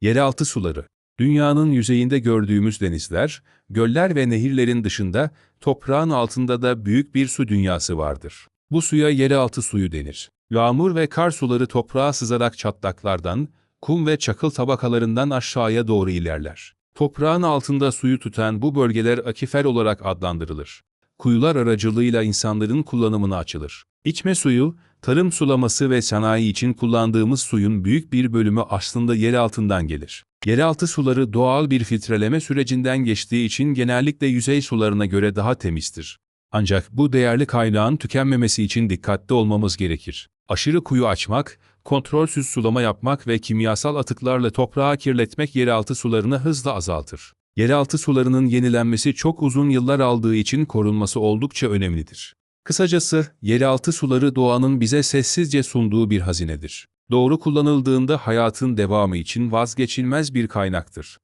Yeraltı suları. Dünyanın yüzeyinde gördüğümüz denizler, göller ve nehirlerin dışında toprağın altında da büyük bir su dünyası vardır. Bu suya yeraltı suyu denir. Yağmur ve kar suları toprağa sızarak çatlaklardan, kum ve çakıl tabakalarından aşağıya doğru ilerler. Toprağın altında suyu tutan bu bölgeler akifer olarak adlandırılır. Kuyular aracılığıyla insanların kullanımına açılır. İçme suyu, tarım sulaması ve sanayi için kullandığımız suyun büyük bir bölümü aslında yer altından gelir. Yeraltı suları doğal bir filtreleme sürecinden geçtiği için genellikle yüzey sularına göre daha temizdir. Ancak bu değerli kaynağın tükenmemesi için dikkatli olmamız gerekir. Aşırı kuyu açmak, kontrolsüz sulama yapmak ve kimyasal atıklarla toprağı kirletmek yeraltı sularını hızla azaltır. Yeraltı sularının yenilenmesi çok uzun yıllar aldığı için korunması oldukça önemlidir. Kısacası, yeraltı suları doğanın bize sessizce sunduğu bir hazinedir. Doğru kullanıldığında hayatın devamı için vazgeçilmez bir kaynaktır.